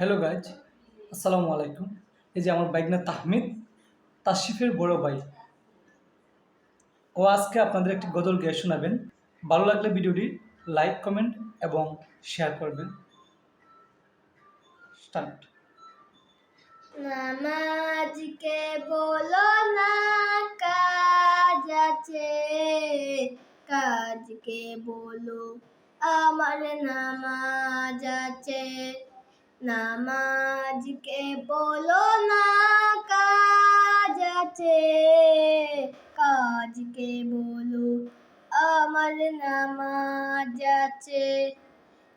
Hello guys আসসালামু আলাইকুম। এই যে আমার বাইকনা তাহমিদ তাশিফের বড় ভাই। ও আজকে আপনাদের একটি গজল গেয়ে শোনাবেন। ভালো লাগলে ভিডিওটি লাইক কমেন্ট এবং শেয়ার করবেন। স্টার্ট নামাজকে বলো না, কাজ আছে। কাজকে বলো, আমার নামাজ আছে। নামাজকে বলো না, কাজ আছে। কাজকে বলো, আমার নামাজ আছে।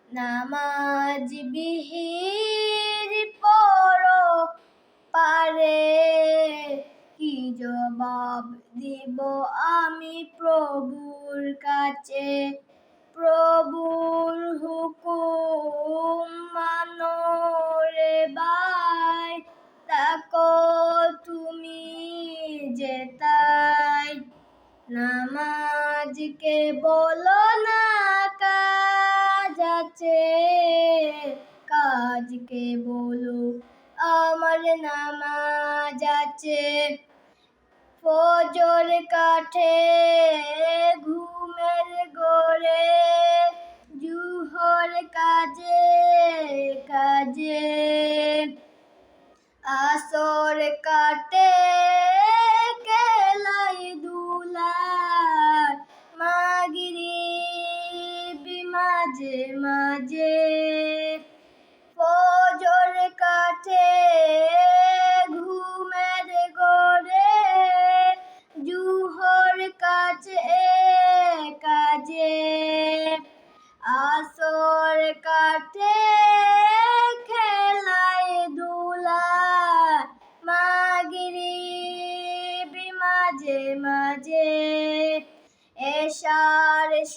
নামাজ বিহির পড়ো, পারে। কি জবাব দিব আমি প্রভুর কাছে? প্রভুর হুকুম মানো রে ভাই। তাকো তুমি যেতাই নামাজকে বলো না কাজ আছে, কাজকে বলো আমার নামাজ আছে। ফজর কাঠে ঘুমের corazón.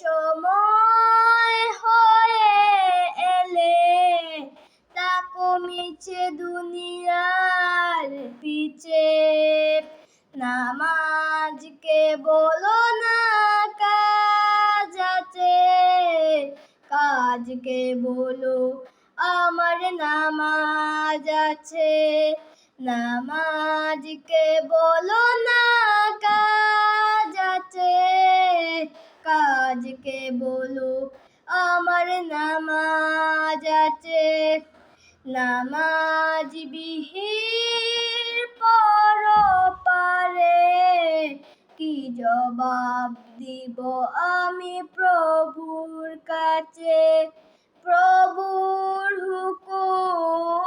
সময় হয়ে এলে তা কমিছে দুনিয়ার পিছে। নামাজকে বলো না কাজ আছে, কাজকে বলো আমার নামাজ আছে। নামাজকে বলো না কাজকে বলো, আমার নামাজ আছে। নামাজ বিহির পর পারে। কি জবাব দিব আমি প্রভুর কাছে? প্রভুর হুকুম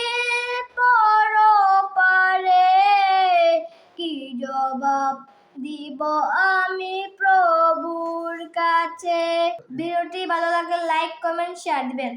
জবাব দিব আমি প্রভুর কাছে। ভিডিওটি ভালো লাগলে লাইক কমেন্ট শেয়ার দিবেন।